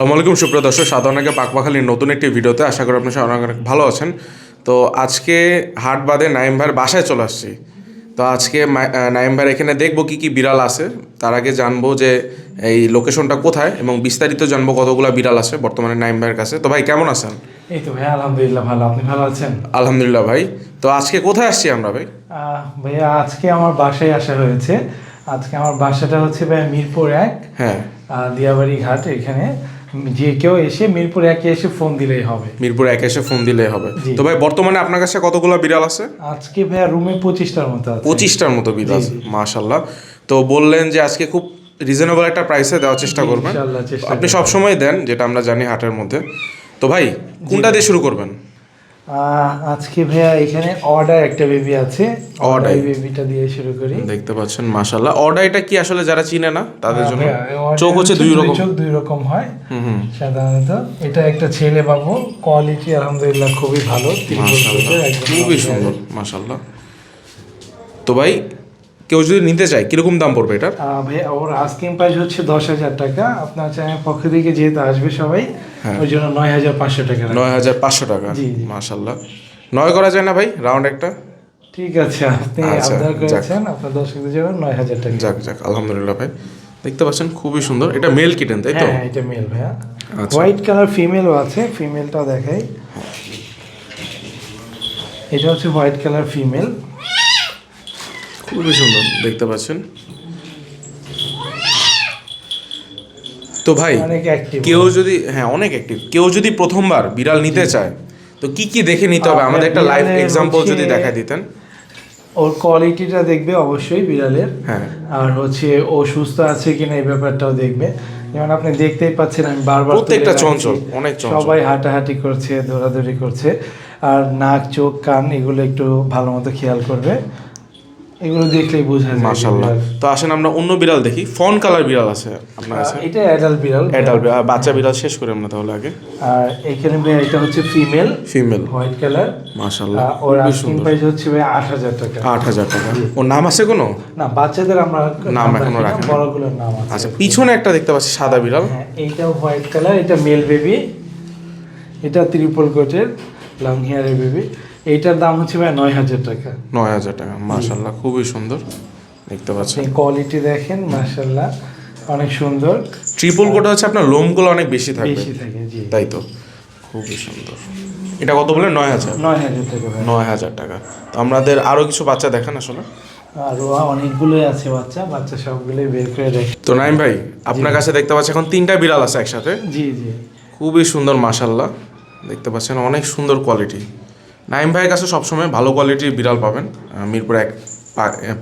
আসসালামু আলাইকুম সুপ্রিয় দর্শক সাধারণকে পাকপাখালির নতুন একটি ভিডিওতে আশা করি আপনার সবাই অনেক ভালো আছেন। তো আজকে হাট বাদে নাইম ভাইয়ের বাসায় চলে আসছি। তো আজকে নাইম ভাইয়ের এখানে দেখব কি কি বিড়াল আছে। তার আগে জানব যে এই লোকেশনটা কোথায় এবং বিস্তারিত জানব কতগুলো বিড়াল আছে বর্তমানে নাইম ভাইয়ের কাছে। তো ভাই কেমন আছেন? এই তো ভাইয়া আলহামদুলিল্লাহ ভালো। আপনি ভালো আছেন? আলহামদুলিল্লাহ ভাই। তো আজকে কোথায় আসছি আমরা ভাই? ভাইয়া আজকে আমার বাসায় আসা হয়েছে। আজকে আমার বাসাটা হচ্ছে ভাইয়া মিরপুর এক হ্যাঁ। দিয়াবাড়ি ঘাট এখানে। যে কেউ এসে মিরপুর একে এসে ফোন দিলেই হবে। মিরপুর একে এসে ফোন দিলেই হবে। তো ভাই বর্তমানে আপনার কাছে কতগুলো বিড়াল আছে? আজকে ভাইয়া রুমে পঁচিশটার মতো আছে। পঁচিশটার মতো বিড়াল মাশাল্লাহ তো বললেন যে আজকে খুব রিজনেবল একটা প্রাইসে দেওয়ার চেষ্টা করবেন। আপনি সবসময় দেন যেটা আমরা জানি হাটের মধ্যে। তো ভাই কোনটা দিয়ে শুরু করবেন? আজকে ভাইয়া এখানে অর্ডার একটা বেবি আছে। অর্ডার বেবিটা দিয়ে শুরু করি। দেখতে পাচ্ছেন মাশাল্লাহ অর্ডারটা কি আসলে যারা চিনে না তাদের জন্য এই order চোখ হচ্ছে দুই রকম। চোখ দুই রকম হয়। হুম হুম। সাধারণত এটা একটা ছেলে বাবু কোয়ালিটি আলহামদুলিল্লাহ খুবই ভালো খুবই সুন্দর মাশাল্লাহ তো ভাই কেউ যদি নিতে চায় কীরকম দাম পড়বে আহ, ভাই ওর আস্কিং প্রাইস হচ্ছে দশ হাজার টাকা। আপনার চ্যানেল পক্ষ থেকে যেহেতু আসবে সবাই হ্যাঁ। ওই জন্য নয় হাজার পাঁচশো টাকা নয় হাজার পাঁচশো টাকা। মাশাল্লাহ নয় করা যায় না ভাই? রাউন্ড একটা? ঠিক আছে আপনি আচ্ছা, আবদার। করেছেন আপনার দর্শকদের জন্য নয় হাজার টাকা। যাক যাক আলহামদুলিল্লাহ ভাই। দেখতে পাচ্ছেন খুবই সুন্দর। এটা মেল কিটেন তাই তো? হ্যাঁ হ্যাঁ, এটা মেল ভাইয়া। হোয়াইট কালার ফিমেলও আছে ফিমেলটাও দেখাই। এটা হচ্ছে হোয়াইট কালার ফিমেল খুবই সুন্দর দেখতে পাচ্ছেন। তো ভাই কেউ যদি হ্যাঁ অনেক অ্যাক্টিভ কেউ যদি প্রথমবার বিড়াল নিতে চায় তো কি কি দেখে নিতে হবে? আমাদের একটা লাইভ এক্সাম্পল যদি দেখা দিতেন। ওর কোয়ালিটিটা দেখবে অবশ্যই বিড়ালের। হ্যাঁ। আর হচ্ছে ও সুস্থ আছে কিনা এই ব্যাপারটাও দেখবে। যেমন আপনি দেখতেই পাচ্ছেন আমি বারবার প্রত্যেকটা চঞ্চল, অনেক চঞ্চল। সবাই হাঁটাহাঁটি করছে দৌড়াদৌড়ি করছে। আর নাক চোখ কান এগুলো একটু ভালো মতো খেয়াল করবে। এগুলো দেখলেই বোঝা যায় বিড়াল। তো আসেন আমরা অন্য বিড়াল দেখি। ফন কালার বিড়াল আছে আপনার কাছে? এটা অ্যাডাল্ট বিড়াল। অ্যাডাল্ট বাচ্চা বিড়াল শেষ করি আমরা তাহলে আগে। আর এখানে এটা হচ্ছে ফিমেল ফিমেল হোয়াইট কালার মাশাল্লাহ ওর আস্কিং প্রাইস হচ্ছে ভাই আট হাজার টাকা। আট হাজার টাকা। ওর নাম আছে কোনো? না বাচ্চাদের আমরা নাম এখনও রাখি বড়গুলোর নাম আছে। আচ্ছা পিছনে একটা দেখতে পাচ্ছি সাদা বিড়াল। হ্যাঁ এইটাও হোয়াইট কালার এটা মেল বেবি এটা ত্রিপল কোটের লং হেয়ারের বেবি এইটার দাম হচ্ছে ভাই নয় হাজার টাকা। নয় হাজার টাকা। মাশাল্লাহ খুবই সুন্দর। দেখতে পাচ্ছেন। কোয়ালিটি দেখেন মার্শাল্লাহ অনেক সুন্দর। ট্রিপল কোটা হচ্ছে আপনার লোমগুলো অনেক বেশি থাকবে। বেশি থাকে জি। তাই তো? খুবই সুন্দর। এটা কত বলে? নয় হাজার। নয় হাজার টাকা ভাই। নয় হাজার টাকা। তো আমাদের আরও কিছু বাচ্চা দেখেন আসলে। আরও অনেকগুলোই আছে বাচ্চা বাচ্চা সবগুলোই বের করে রেখে তো নাইম ভাই আপনার কাছে দেখতে পাচ্ছি এখন তিনটা বিড়াল আছে একসাথে। জি জি। খুবই সুন্দর মাশাল্লাহ দেখতে পাচ্ছেন অনেক সুন্দর কোয়ালিটি নাইম ভাইয়ের কাছে সবসময় ভালো কোয়ালিটির বিড়াল পাবেন মিরপুর এক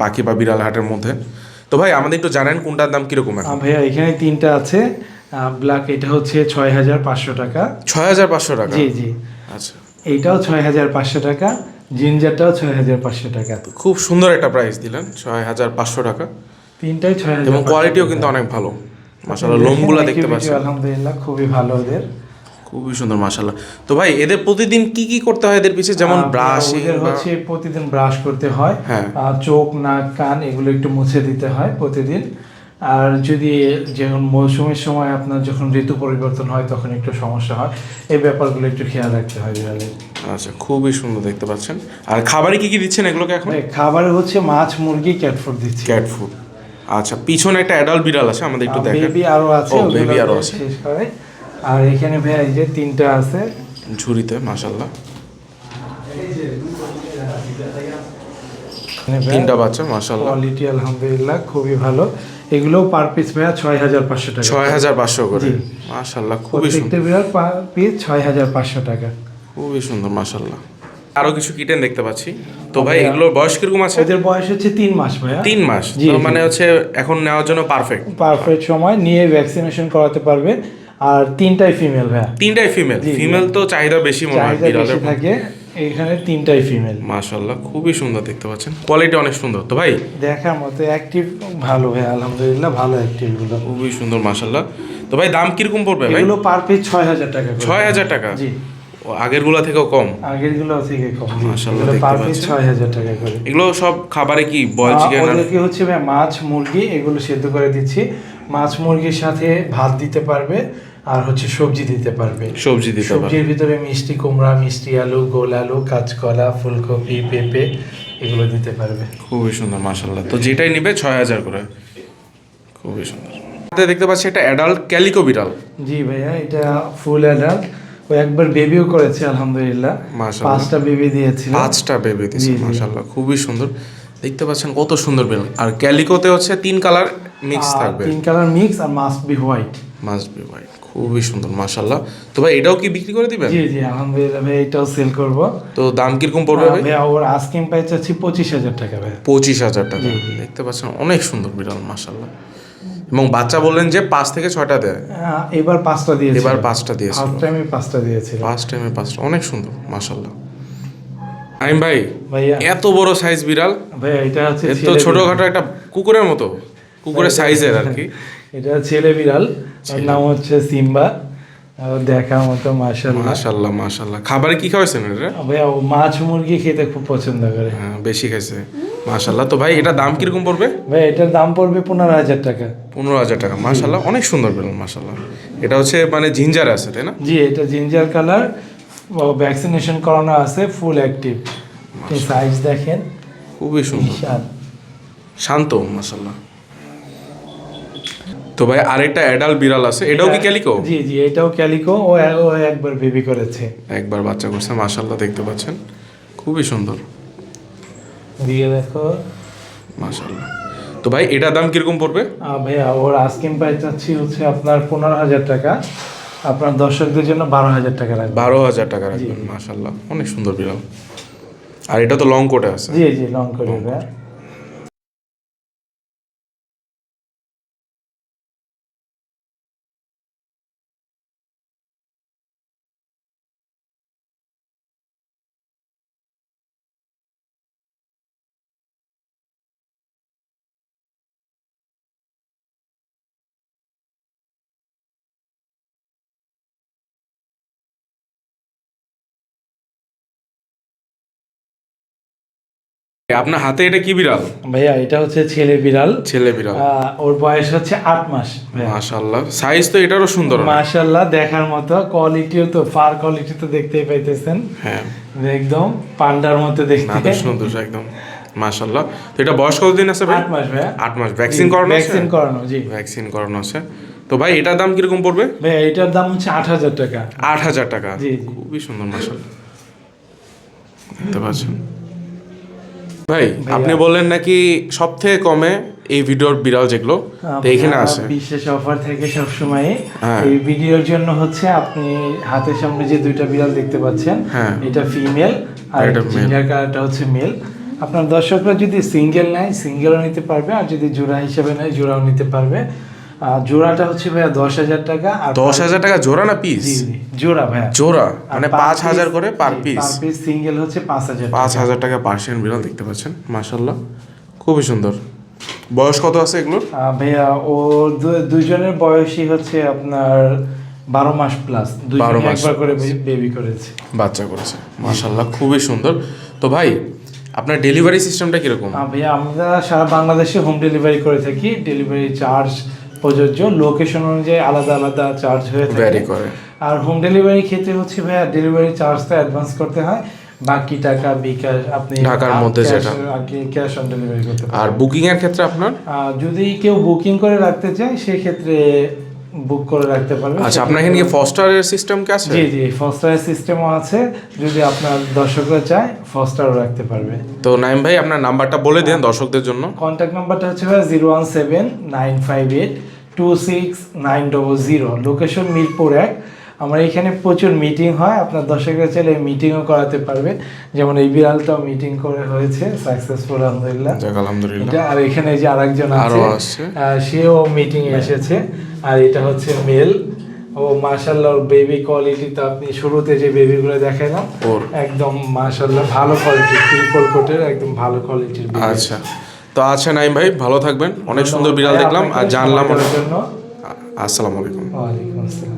পাখি বা বিড়াল হাটের মধ্যে। তো ভাই আমাদের একটু জানেন কোনটার দাম কীরকম ভাইয়া এখানে তিনটা আছে। ব্ল্যাক এটা হচ্ছে ছয় হাজার পাঁচশো টাকা। ছয় হাজার পাঁচশো টাকা? জি জি। আচ্ছা। এইটাও ছয় হাজার পাঁচশো টাকা জিঞ্জারটাও ছয় হাজার পাঁচশো টাকা। খুব সুন্দর একটা প্রাইস দিলেন ছয় হাজার পাঁচশো টাকা। তিনটাই ছয় হাজার এবং কোয়ালিটিও কিন্তু অনেক ভালো। মাশাল্লাহ লোমগুলা দেখতে পাচ্ছি আলহামদুলিল্লাহ খুবই ভালো ওদের। খুবই সুন্দর মাশাল্লাহ তো ভাই এদের প্রতিদিন কি কি করতে হয় এদের পিছে? যেমন ব্রাশ ওদের হচ্ছে প্রতিদিন ব্রাশ করতে হয়। হ্যাঁ। আর চোখ নাক কান এগুলো একটু মুছে দিতে হয় প্রতিদিন। আর যদি যখন মৌসুমের সময় আপনার যখন ঋতু পরিবর্তন হয় তখন একটু সমস্যা হয়। এই ব্যাপারগুলো একটু খেয়াল রাখতে হয় বিড়ালের আচ্ছা খুবই সুন্দর দেখতে পাচ্ছেন। আর খাবারে কি কি দিচ্ছেন এগুলোকে এখন? খাবারে হচ্ছে মাছ মুরগি ক্যাট ফুড দিচ্ছি। ক্যাট ফুড আচ্ছা পিছনে একটা অ্যাডাল্ট বিড়াল আছে আমাদের একটু দেখেন বেবি আরও আছে baby আরও আছে। আর এখানে ভাই এই যে তিনটা আছে। ঝুড়িতে মাশাল্লাহ তিনটা বাচ্চা মাশাল্লাহ কোয়ালিটি আলহামদুলিল্লাহ খুবই ভালো। এগুলো পার পিস ভাইয়া ছয় হাজার পাঁচশো টাকা। ছয় হাজার পাঁচশো করে। জি। মাশাল্লাহ খুবই সুন্দর। প্রত্যেকটা পার পিস ছয় হাজার পাঁচশো টাকা। খুবই সুন্দর মাশাল্লাহ আরও কিছু কিটেন দেখতে পাচ্ছি। তো ভাই এগুলোর বয়স কীরকম আছে? ওদের বয়স হচ্ছে তিন মাস ভাইয়া। তিন মাস। মানে হচ্ছে এখন নেওয়ার জন্য পারফেক্ট পারফেক্ট সময় নিয়ে ভ্যাকসিনেশন করাতে পারবে। আর তিনটাই ফিমেল ভাইয়া। তিনটাই ফিমেল। ফিমেল তো চাহিদা বেশি মনে হয় বিড়ালের থাকে এখানে তিনটাই ফিমেল মাশাল্লাহ খুবই সুন্দর দেখতে পাচ্ছেন। কোয়ালিটি অনেক সুন্দর তো ভাই? দেখার মতো অ্যাক্টিভ ভালো ভাইয়া আলহামদুলিল্লাহ ভালো অ্যাক্টিভগুলো খুবই সুন্দর মাশাল্লাহ তো ভাই দাম কীরকম পড়বে ভাই? এগুলো পার পিস ছয় হাজার টাকা করে। ছয় হাজার টাকা? জি। আগেরগুলা থেকেও কম? আগেরগুলো থেকে কম মাশাআল্লাহ, দেখতে পার পিস পাচ্ছেন। ছয় হাজার টাকা করে। এগুলো সব খাবারে কি বয়েল চিকেন ওদেরকে হচ্ছে ভাই মাছ মুরগি এগুলো সেদ্ধ করে দিচ্ছি। মাছ মুরগির সাথে ভাত দিতে পারবে আর হচ্ছে সবজি দিতে পারবে। সবজি দিতে পারবে। সবজির ভিতরে মিষ্টি কুমড়া মিষ্টি আলু গোল আলু কাঁচকলা ফুলকপি পেঁপে এগুলো দিতে পারবে। খুবই সুন্দর মাশাল্লাহ তো যেটাই নিবে ছয় হাজার করে। খুবই সুন্দর। দেখতে পাচ্ছি একটা অ্যাডাল্ট ক্যালিকো বিড়াল। জি ভাইয়া এটা ফুল অ্যাডাল্ট ও একবার বেবিও করেছে আলহামদুলিল্লাহ। পাঁচটা বেবি দিয়েছিল। পাঁচটা বেবি জি। মাশাল্লাহ খুবই সুন্দর। দেখতে পাচ্ছেন কত সুন্দর বিড়াল আর ক্যালিকোতে হচ্ছে তিন কালার মিক্স থাকবে। তিন colour mix R must be white must be white খুবই সুন্দর মাশাল্লাহ তো ভাই এটাও কি বিক্রি করে দিবেন? জি জি আলহামদুলিল্লাহ ভাই এটাও সেল করব। তো দাম কীরকম পড়বে ভাই? ওর আস্কিং প্রাইস আছে পঁচিশ হাজার টাকা ভাই। পঁচিশ হাজার টাকা। দেখতে পাচ্ছেন অনেক সুন্দর বিড়াল মাশাল্লাহ এবং বাচ্চা বললেন যে পাঁচ থেকে ছয়টা দেয়। এবার পাঁচটা দিয়েছে এবার পাঁচটা দিয়েছিল। ফার্স্ট টাইমে পাঁচটা দিয়েছিল। ফার্স্ট টাইমে পাঁচটা অনেক সুন্দর মাশাল্লাহ আইম ভাই এত বড় সাইজ বিড়াল। ভাইয়া এটা হচ্ছে এর তো ছোটখাটো একটা কুকুরের মতো কুকুরের সাইজের আর কি। এটা ছেলে বিড়াল। ওর নাম হচ্ছে সিম্বা। দেখার মতো মার্শাল্লাহ মাশাল্লাহ মাশাল্লাহ খাবারে কি খাওয়াইছেন এটা ভাইয়া ও মাছ মুরগি খেতে খুব পছন্দ করে। হ্যাঁ বেশি খাইছে। মাশাল্লাহ তো ভাই এটা দাম কীরকম পড়বে? ভাই এটার দাম পড়বে পনেরো হাজার টাকা। পনেরো হাজার টাকা। মাশাল্লাহ অনেক সুন্দর বিড়াল মাশাল্লাহ এটা হচ্ছে মানে জিঞ্জার আছে তাই না? জি এটা জিঞ্জার কালার ভ্যাকসিনেশন করানো আছে ফুল অ্যাক্টিভ সাইজ দেখেন। খুবই সুন্দর। শান্ত মাশাল্লাহ তো ভাই আরেকটা অ্যাডাল্ট বিড়াল আছে এটাও কি ক্যালিকো জি জি এটাও ক্যালিকো ও একবার বেবি করেছে। একবার বাচ্চা করছে মাশাল্লাহ দেখতে পাচ্ছেন। খুবই সুন্দর। দিয়ে দেখো। মাশাল্লাহ তো ভাই এটার দাম কীরকম পড়বে? ভাইয়া ওর আস্কিং প্রাইস চাচ্ছি হচ্ছে আপনার পনেরো হাজার টাকা। আপনার দর্শকদের জন্য বারো হাজার টাকা রাখবেন। বারো হাজার টাকা রাখবেন মাশাল্লাহ অনেক সুন্দর বিড়াল। আর এটা তো লং কোটে আছে। জি জি লং করে আপনার হাতে এটা কি বিড়াল? ভাইয়া এটা হচ্ছে ছেলে বিড়াল। ছেলে বিড়াল। ওর বয়স হচ্ছে আট মাস মাশাল্লাহ সাইজ তো এটারও সুন্দর। মাশাল্লাহ দেখার মতো। কোয়ালিটিও তো ফার কোয়ালিটি তো দেখতেই পাইতেছেন। হ্যাঁ। একদম পান্ডার মতো দেখতে। সুন্দর একদম। মাশাল্লাহ তো এটা বয়স কতদিন আছে ভাই? মাস ভাইয়া। মাস। ভ্যাকসিন করানো আছে? ভ্যাকসিন করানো জি। ভ্যাকসিন করানো আছে। তো ভাই এটার দাম কীরকম পড়বে? ভাইয়া এটার দাম হচ্ছে আট হাজার টাকা। আট হাজার টাকা। জি, জি। খুবই সুন্দর মাশাল্লাহ দেখতে পাচ্ছেন। ভাই আপনি বললেন নাকি সব থেকে কমে এই ভিডিওর বিড়াল যেগুলো তো এখানে আসে আছে। বিশেষ অফার থেকে সব সময় এই ভিডিওর জন্য হচ্ছে আপনি হাতের সামনে যে দুইটা বিড়াল দেখতে পাচ্ছেন হ্যাঁ। এটা ফিমেল আর এটা জিঞ্জার কালারটা হচ্ছে মেল আপনার দর্শকরা যদি সিঙ্গেল নেয় সিঙ্গেলও নিতে পারবে আর যদি জোড়া হিসেবে নেয় জোড়াও নিতে পারবে। জোড়াটা হচ্ছে ভাইয়া দশ হাজার টাকা আর দশ হাজার টাকা জোড়া না পিস জোড়া ভাইয়া। জোড়া? মানে পাঁচ হাজার করে পার জি, পিস সিঙ্গেল হচ্ছে পাঁচ হাজার পাঁচ হাজার টাকা পার্সিয়ান বিড়াল দেখতে পাচ্ছেন মাশাল্লাহ খুবই সুন্দর। বয়স কত আছে এগুলোর? ভাইয়া ও দুইজনের বয়সই হচ্ছে আপনার বারো মাস প্লাস বারো মাস করে বেবি করেছে। বাচ্চা করেছে মাশাল্লাহ খুবই সুন্দর। তো ভাই আপনার ডেলিভারি সিস্টেমটা কীরকম? ভাইয়া আমরা সারা বাংলাদেশে হোম ডেলিভারি করে থাকি। ডেলিভারি চার্জ প্রযোজ্য। লোকেশন অনুযায়ী আলাদা আলাদা চার্জ হয়ে থাকে। করে। আর হোম ডেলিভারি ক্ষেত্রে হচ্ছে ভাইয়া ডেলিভারি চার্জটা অ্যাডভান্স করতে হয়। বাকি টাকা বিকাশ আপনি ঢাকার মধ্যে যেটা। ক্যাশ অন ডেলিভারি করতে আর বুকিং এর ক্ষেত্রে আপনার? যদি কেউ বুকিং করে রাখতে চায় সেক্ষেত্রে বুক করে রাখতে পারবেন। আচ্ছা আপনার এখানে কি ফস্টারের সিস্টেম কি আছে? জি জি ফস্টারের সিস্টেমও আছে। যদি আপনার দর্শকরা চায় ফস্টারও রাখতে পারবে। তো নাইম ভাই আপনার নাম্বারটা বলে দেন দর্শকদের জন্য। কন্ট্যাক্ট নাম্বারটা হচ্ছে zero one seven nine five eight two six nine double zero location Mirpur এক। আমার এখানে প্রচুর মিটিং হয় আপনার দর্শকরা চাইলে মিটিংও করাতে পারবে। যেমন এই বিড়ালটাও মিটিং করে হয়েছে সাকসেসফুল আলহামদুলিল্লাহ। আর এখানে যে আরেকজন আরও আছে সেও মিটিং এসেছে। আর এটা হচ্ছে মেল ও মাশাল্লাহ বেবি কোয়ালিটি তো আপনি শুরুতে যে বেবিগুলো দেখালাম ওর। একদম মাশাল্লাহ ভালো কোয়ালিটির ট্রিপল কোটের একদম ভালো কোয়ালিটির আচ্ছা। তো আচ্ছা নাইম ভাই ভালো থাকবেন। অনেক সুন্দর বিড়াল দেখলাম। আর জানলাম জন্য। আসসালামু আলাইকুম। ওয়ালাইকুম আসসালাম।